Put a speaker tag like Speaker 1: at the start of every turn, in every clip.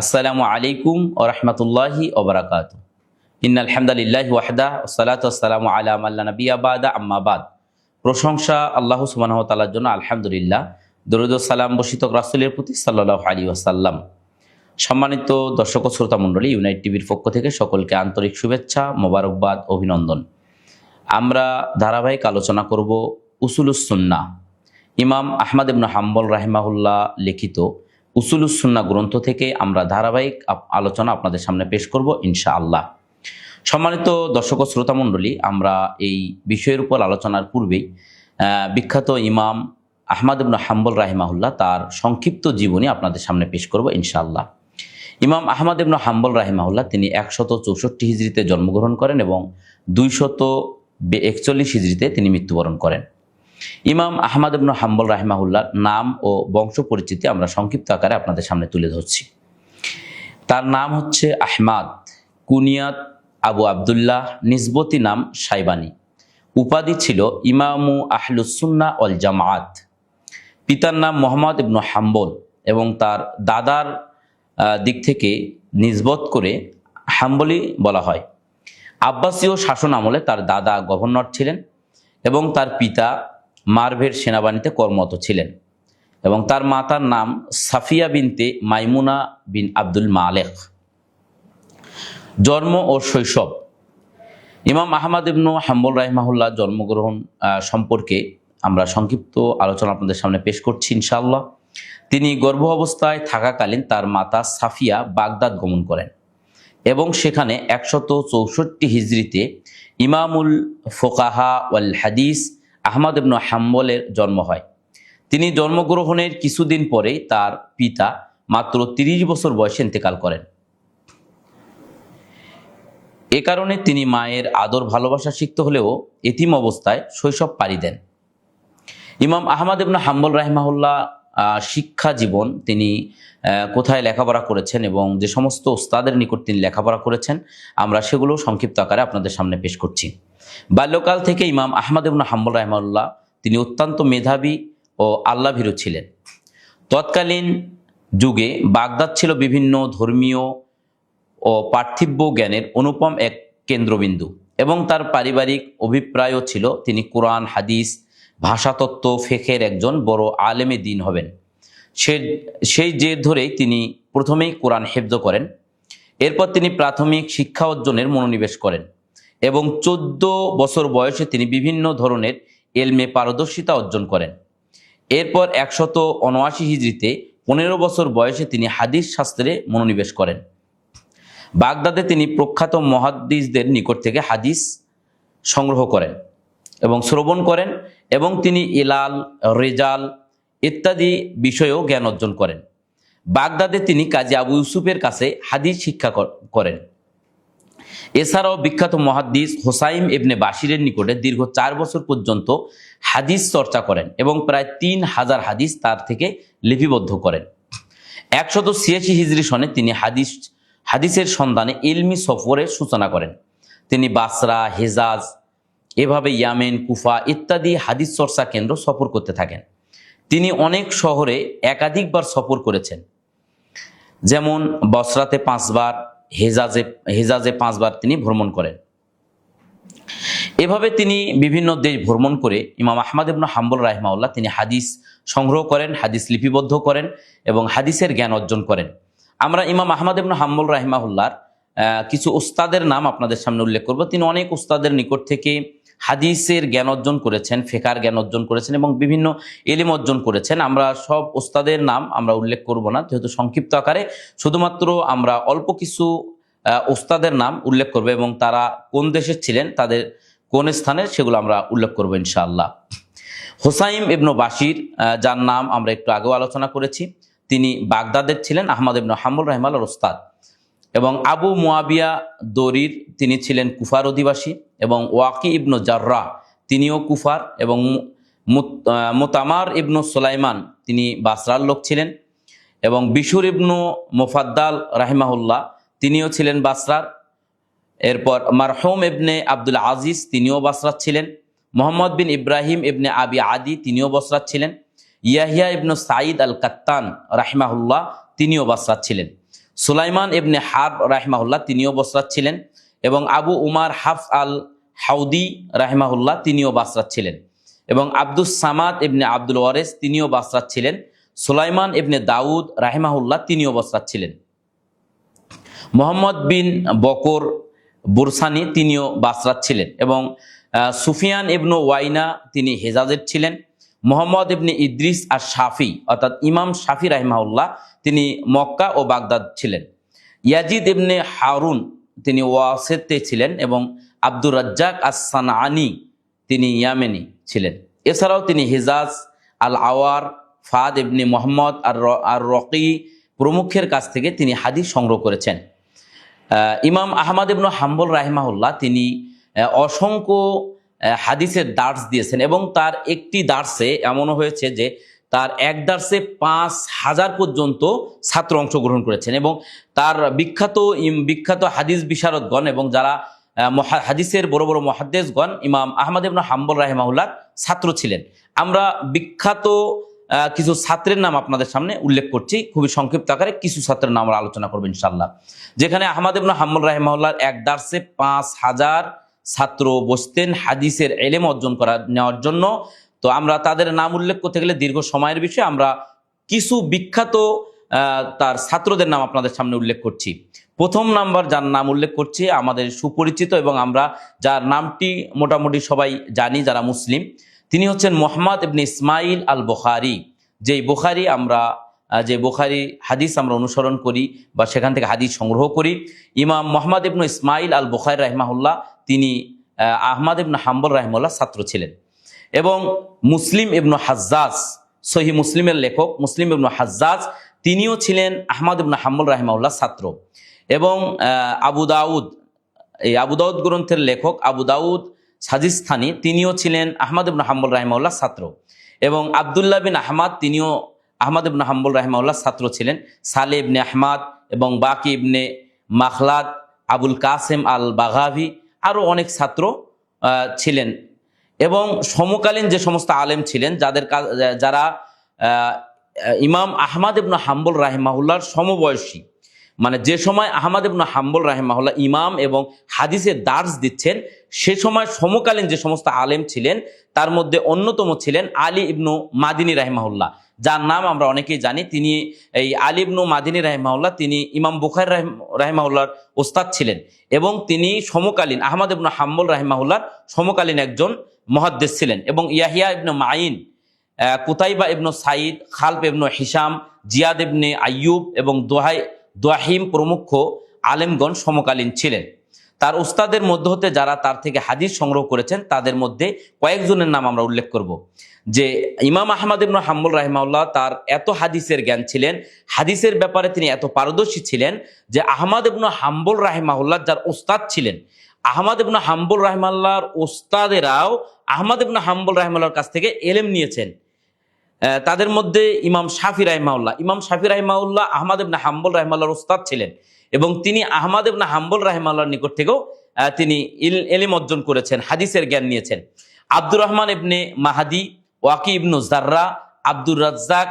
Speaker 1: আসসালামু আলাইকুম ও রহমতুল্লাহি ওবরাকাত ইন্নালহামদুলিল্লাহ ওয়াহদা সালাত আসসালামু আলা আল্লাহ নবী আবাদা আম্মাবাদ প্রশংসা আল্লাহ সুবাহ তালার জন্য আলহামদুলিল্লাহ। দরুদ সালাম বসিত রাসুলের প্রতি সাল্লাহ আলী ওয়াসাল্লাম। সম্মানিত দর্শক শ্রোতা মণ্ডলী, ইউনাইট টিভির পক্ষ থেকে সকলকে আন্তরিক শুভেচ্ছা, মোবারকবাদ, অভিনন্দন। আমরা ধারাবাহিক আলোচনা করব উসুলুসুন্না ইমাম আহমদ ইবনু হাম্বল রাহিমাহুল্লাহ লিখিত উসুলুসুন্না গ্রন্থ থেকে আমরা ধারাবাহিক আলোচনা আপনাদের সামনে পেশ করব ইনশা আল্লাহ সম্মানিত দর্শক ও শ্রোতা মণ্ডলী, আমরা এই বিষয়ের উপর আলোচনার পূর্বেই বিখ্যাত ইমাম আহমদ ইবনু হাম্বল রাহিমাহুল্লাহ তার সংক্ষিপ্ত জীবনী আপনাদের সামনে পেশ করব, ইনশাআল্লাহ। ইমাম আহমদ ইবনু হাম্বল রাহিমাহুল্লাহ তিনি একশত চৌষট্টি হিজড়িতে জন্মগ্রহণ করেন এবং দুইশত একচল্লিশ হিজড়িতে তিনি মৃত্যুবরণ করেন। ইমাম আহমদ ইবনু হাম্বল রাহিমাহুল্লাহ নাম ও বংশ পরিচিতি আমরা সংক্ষিপ্ত আকারে আপনাদের সামনে তুলে ধরছি। তার নাম হচ্ছে আহমাদ। কুনিয়াত আবু আবদুল্লাহ নিজবতি নাম সাইবানি। উপাধি ছিল ইমামু আহলুসুন্না অল জামায়াত পিতার নাম মোহাম্মদ ইবনু হাম্বল এবং তার দাদার দিক থেকে নিজবত করে হাম্বলি বলা হয়। আব্বাসীয় শাসন আমলে তার দাদা গভর্নর ছিলেন এবং তার পিতা মারভের সেনাবাহিনীতে কর্মরত ছিলেন এবং তার মাতার নাম সাফিয়া বিনতে মাইমুনা বিন আব্দুল মালেক। জন্ম ও শৈশব। ইমাম আহমদ ইবনু হাম্বুল রাহিমাহুল্লাহ জন্মগ্রহণ সম্পর্কে আমরা সংক্ষিপ্ত আলোচনা আপনাদের সামনে পেশ করছি ইনশাআল্লাহ। তিনি গর্ভ অবস্থায় থাকাকালীন তার মাতা সাফিয়া বাগদাদ গমন করেন এবং সেখানে একশত চৌষট্টি হিজড়িতে ইমামুল ফোকাহা ওয়াল হাদিস আহমদ ইবনু হাম্বলের জন্ম হয়। তিনি জন্মগ্রহণের কিছুদিন পরেই তার পিতা মাত্র তিরিশ বছর বয়সে ইন্তেকাল করেন। এ কারণে তিনি মায়ের আদর ভালোবাসা শিখতে হলেও এতিম অবস্থায় শৈশব পাড়ি দেন। ইমাম আহমদ ইবনু হাম্বল রাহিমাহুল্লাহ শিক্ষা জীবন তিনি কোথায় লেখাপড়া করেছেন এবং যে সমস্ত ওস্তাদের নিকট তিনি লেখাপড়া করেছেন, আমরা সেগুলো সংক্ষিপ্ত আকারে আপনাদের সামনে পেশ করছি। বাল্যকাল থেকে ইমাম আহমদ ইবনু হাম্বল রাহিমাহুল্লাহ তিনি অত্যন্ত মেধাবী ও আল্লাভীরু ছিলেন। তৎকালীন যুগে বাগদাদ ছিল বিভিন্ন ধর্মীয় ও পার্থিব্য জ্ঞানের অনুপম এক কেন্দ্রবিন্দু এবং তার পারিবারিক অভিপ্রায়ও ছিল তিনি কোরআন, হাদিস, ভাষাতত্ত্ব, ফেখের একজন বড় আলেমে দিন হবেন। সে, সেই জেদ ধরেই তিনি প্রথমেই কোরআন হেফজ করেন। এরপর তিনি প্রাথমিক শিক্ষা অর্জনের মনোনিবেশ করেন। এবং চোদ্দ বছর বয়সে তিনি বিভিন্ন ধরনের এলমে পারদর্শিতা অর্জন করেন। এরপর একশত উনআশি হিজড়িতে পনেরো বছর বয়সে তিনি হাদিস শাস্ত্রে মনোনিবেশ করেন। বাগদাদে তিনি প্রখ্যাত মহাদ্দিসদের নিকট থেকে হাদিস সংগ্রহ করেন এবং শ্রবণ করেন এবং তিনি ইলাল, রেজাল ইত্যাদি বিষয়েও জ্ঞান অর্জন করেন। বাগদাদে তিনি কাজী আবু ইউসুফের কাছে হাদিস শিক্ষা করেন। এছাড়াও বিখ্যাত মহাদ্দিস হোসাইম ইবনে বাশিরের নিকটে দীর্ঘ চার বছর পর্যন্ত হাদিস চর্চা করেন এবং প্রায় তিন হাজার হাদিস তার থেকে লিপিবদ্ধ করেন। একশত ছিয়াশি হিজরি সনে তিনি হাদিস, হাদিসের সন্ধানে ইলমি সফরের সূচনা করেন। তিনি বাসরা, হেজাজ, এভাবে ইয়ামেন, কুফা ইত্যাদি হাদিস চর্চা কেন্দ্র সফর করতে থাকেন। তিনি অনেক শহরে একাধিকবার সফর করেছেন। যেমন বসরাতে পাঁচবার হেজাজে হেজাজে পাঁচবার তিনি ভ্রমণ করেন। এভাবে তিনি বিভিন্ন দেশ ভ্রমণ করে ইমাম আহমদ ইবনু হাম্বুল রাহমাউল্লাহ তিনি হাদিস সংগ্রহ করেন, হাদিস লিপিবদ্ধ করেন এবং হাদিসের জ্ঞান অর্জন করেন। আমরা ইমাম আহমদ ইবনু হাম্বুল রাহমাউল্লার কিছু উস্তাদের নাম আপনাদের সামনে উল্লেখ করব। তিনি অনেক উস্তাদের নিকট থেকে হাদিসের জ্ঞান অর্জন করেছেন ফেকার জ্ঞান অর্জন করেছেন এবং বিভিন্ন এলিম অর্জন করেছেন। আমরা সব ওস্তাদের নাম আমরা উল্লেখ করব না যেহেতু সংক্ষিপ্ত আকারে। শুধুমাত্র আমরা অল্প কিছু ওস্তাদের নাম উল্লেখ করব এবং তারা কোন দেশের ছিলেন তাদের কোন স্থানের সেগুলো আমরা উল্লেখ করব ইনশাআল্লাহ। হোসাইম ইবনু আহ, যার নাম আমরা একটু আগেও আলোচনা করেছি। তিনি বাগদাদের ছিলেন আহমদ ইবনু হাম্বুল রহমাল ওস্তাদ। এবং আবু মুয়াবিয়া দরির তিনি ছিলেন কুফার অধিবাসী। এবং ওয়াকি ইবনু জাররা, তিনিও কুফার এবং মোতামার ইবনু সুলাইমান, তিনি বাসরার লোক ছিলেন। এবং বিশুর ইবনু মোফাদ্দাল রাহিমাহুল্লাহ, তিনিও ছিলেন বাসরার। এরপর মারহুম ইবনে আব্দুল আজিজ, তিনিও বাসরাত ছিলেন। মোহাম্মদ বিন ইব্রাহিম ইবনে আবি আদি, তিনিও বসরাত ছিলেন। ইয়াহিয়া ইবনু সাঈদ আল কাত্তান রাহিমাহুল্লাহ, তিনিও বাসরাত ছিলেন। সুলাইমান ইবনে হাব রাহমাহুল্লাহ, তিনিও বসরাত ছিলেন। এবং আবু উমার হাফ আল হাউদি রাহমাহুল্লাহ তিনিও বাসরাত ছিলেন। এবং আব্দুস সামাদ ইবনে আব্দুল ওয়ারেস তিনিও বাসরাত ছিলেন। সুলাইমান ইবনে দাউদ রাহেমাহুল্লাহ তিনিও বসরাত ছিলেন। মোহাম্মদ বিন বকর বুরসানি তিনিও বাসরাত ছিলেন এবং সুফিয়ান ইবনু ওয়াইনা তিনি হেজাজের ছিলেন। মোহাম্মদ ইবনে ইদ্রিস আর শাফি অর্থাৎ ইমাম শাফি রাহিমাউল্লাহ তিনি মক্কা ও বাগদাদ ছিলেন। ইয়াজিদ ইবনে হারুন তিনি ওয়াসেতে ছিলেন এবং আব্দুর রাজ্জাক আসান আনি তিনি ইয়ামেনি ছিলেন। এছাড়াও তিনি হিজাজ আল আওয়ার ফাদ ইবনে মোহাম্মদ আর আর রকি প্রমুখের কাছ থেকে তিনি হাদিস সংগ্রহ করেছেন। ইমাম আহমদ ইবনু হাম্বল রাহিমাহুল্লাহ তিনি অসংখ্য হাদিসের দার্স দিয়েছেন এবং তার একটি দার্সে এমনও হয়েছে যে তার এক দার্সে পাঁচ হাজার পর্যন্ত ছাত্র অংশগ্রহণ করেছেন এবং তার বিখ্যাত বিখ্যাত হাদিস বিশারদগণ এবং যারা হাদিসের বড় বড় মহাদ্দেশগণ, ইমাম আহমদ ইবনু হাম্বল রাহিমাহুল্লাহ ছাত্র ছিলেন। আমরা বিখ্যাত কিছু ছাত্রের নাম আপনাদের সামনে উল্লেখ করছি। খুবই সংক্ষিপ্ত আকারে কিছু ছাত্রের নাম আমরা আলোচনা করব ইনশাল্লাহ যেখানে আহমদ ইবনু হাম্মুল রাহিমাহুল্লাহর এক দার্সে পাঁচ হাজার ছাত্র বসতেন হাদিসের এলেম অর্জন করা নেওয়ার জন্য। তো আমরা তাদের নাম উল্লেখ করতে গেলে দীর্ঘ সময়ের বিষয়ে। আমরা কিছু বিখ্যাত তার ছাত্রদের নাম আপনাদের সামনে উল্লেখ করছি। প্রথম নাম্বার যার নাম উল্লেখ করছি আমাদের সুপরিচিত এবং আমরা যার নামটি মোটামুটি সবাই জানি যারা মুসলিম তিনি হচ্ছেন মোহাম্মদ ইবনে ইসমাইল আল বোখারি যেই বোখারি আমরা যে বোখারি হাদিস আমরা অনুসরণ করি বা সেখান থেকে হাদিস সংগ্রহ করি ইমাম মোহাম্মদ ইবনু ইসমাইল আল বুখারি রাহমাহুল্লাহ তিনি আহ, আহমদ ইবনু হাম্বল রাহমুল্লাহ ছাত্র ছিলেন। এবং মুসলিম ইবনু হাজ্জাজ, সহি মুসলিমের লেখক, মুসলিম ইবনু হাজ্জাজ, তিনিও ছিলেন আহমদ ইবনু হাম্বল রাহমাউল্লাহ ছাত্র। এবং আবু দাউদ, এই আবু দাউদ গ্রন্থের লেখক আবু দাউদ সাজিস্তানি তিনিও ছিলেন আহমদ ইবনু হাম্বল রাহিমাউল্লাহ ছাত্র। এবং আবদুল্লাহ বিন আহমাদ, তিনিও আহমদ ইবনু হাম্বল রাহিমাউল্লাহ ছাত্র ছিলেন। সালে ইবনে আহমাদ এবং বাকি ইবনে মাখলাদ, আবুল কাসেম আল বাঘাভি আরও অনেক ছাত্র ছিলেন। এবং সমকালীন যে সমস্ত আলেম ছিলেন, যাদের যারা ইমাম আহমদ ইবনু হাম্বল রাহিমাহুল্লাহর সমবয়সী মানে যে সময় আহমদ ইবনু হাম্বল রাহিমাহুল্লাহ ইমাম এবং হাদিসের দার্স দিচ্ছেন, সে সময় সমকালীন যে সমস্ত আলেম ছিলেন, তার মধ্যে অন্যতম ছিলেন আলী ইবনু মাদিনী রাহিমাহুল্লাহ, যার নাম আমরা অনেকেই জানি। তিনি এই আলী ইবনু মাদিনী রাহিমাহুল্লাহ, তিনি ইমাম বুখার রাহিমাহুল্লাহর ওস্তাদ ছিলেন এবং তিনি সমকালীন, আহমদ ইবনু হাম্বল রাহিমাহুল্লাহর সমকালীন একজন মহাদ্দেশ ছিলেন এবং Yahya ibn Main Qutaiba ibn Said Khalaf ibn Hisham Ziyad ibn Ayyub এবং দোহাই, দোয়াহিম প্রমুখ আলেমগণ সমকালীন ছিলেন। তার উস্তাদের মধ্যে হতে যারা তার থেকে হাদিস সংগ্রহ করেছেন, তাদের মধ্যে কয়েকজনের নাম আমরা উল্লেখ করব। যে ইমাম আহমদ ইবনু হাম্বুল রাহিমাউল্লাহ তার এত হাদিসের জ্ঞান ছিলেন, হাদিসের ব্যাপারে তিনি এত পারদর্শী ছিলেন যে আহমদ ইবনু হাম্বুল রাহিমাহুল্লাহ যার ওস্তাদ ছিলেন আহমদ ইবনু হাম্বুল রাহিমাল্লাহর ওস্তাদেরাও আহমদ ইবনু হাম্বুল রাহিমাল্লাহর কাছ থেকে এলেম নিয়েছেন। তাদের মধ্যে ইমাম শাফি রাহিমাউল্লাহ ইমাম শাফি রাহিমাউল্লাহ আহমদ ইবনা হাম্বুল রাহিমাল্লাহর ওস্তাদ ছিলেন এবং তিনি আহমদ ইবনা হাম্বল রাহিমাল্লাহর নিকট থেকেও তিনি এলিম অর্জন করেছেন, হাদিসের জ্ঞান নিয়েছেন। আব্দুর রহমান ইবনে মাহাদি, ওয়াকি ইবনু জাররা আব্দুর রাজ্জাক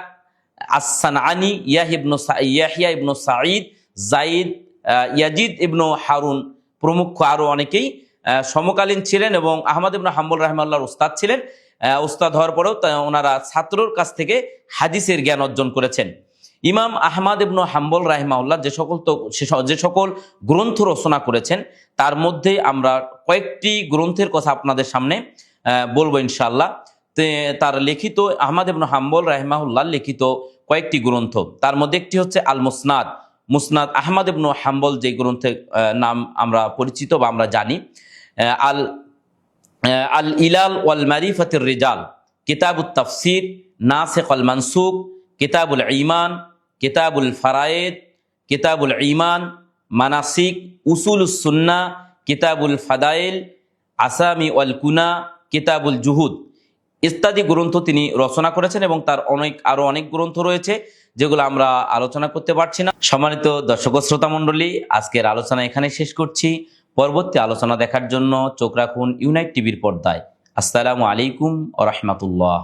Speaker 1: আসান আনি ইয়াহ ইবনু সা- Yahya ibn Saeed Zaid Yazid ibn Harun প্রমুখ আরও অনেকেই সমকালীন ছিলেন এবং আহমদ ইবনু হাম্বুল রহমাল্লাহর উস্তাদ ছিলেন। উস্তাদ হওয়ার পরেও ওনারা ছাত্রর কাছ থেকে হাদিসের জ্ঞান অর্জন করেছেন। ইমাম আহমদ ইবনু হাম্বল রাহিমাউল্লাহ যে সকল তো যে সকল গ্রন্থ রচনা করেছেন, তার মধ্যে আমরা কয়েকটি গ্রন্থের কথা আপনাদের সামনে বলব ইনশাল্লাহ তার লিখিত, আহমদ ইবনু হাম্বল রাহিমাহুল্লাহ লিখিত কয়েকটি গ্রন্থ। তার মধ্যে একটি হচ্ছে আল মুসনাদ মুসনাদ আহমদ ইবনু হাম্বল যে গ্রন্থের নাম আমরা পরিচিত বা আমরা জানি আল আল ইলাল ওয়াল মারিফাতির রিজাল, কিতাবুত তাফসির নাসেক আল মানসুক কিতাবুল ইমান কিতাবুল ফারায়েদ, কিতাবুল ইমান মানাসিক উসুল সুন্না, কিতাবুল ফাদাইল, আসামি ওয়াল কুনা, কিতাবুল জুহুদ। ইত্যাদি গ্রন্থ তিনি রচনা করেছেন এবং তার অনেক, আরও অনেক গ্রন্থ রয়েছে, যেগুলো আমরা আলোচনা করতে পারছি না। সম্মানিত দর্শক শ্রোতা মণ্ডলী, আজকের আলোচনা এখানে শেষ করছি। পরবর্তী আলোচনা দেখার জন্য চোখ রাখুন ইউনাইট টিভির পর্দায়। আসসালামু আলাইকুম ও রহমতুল্লাহ।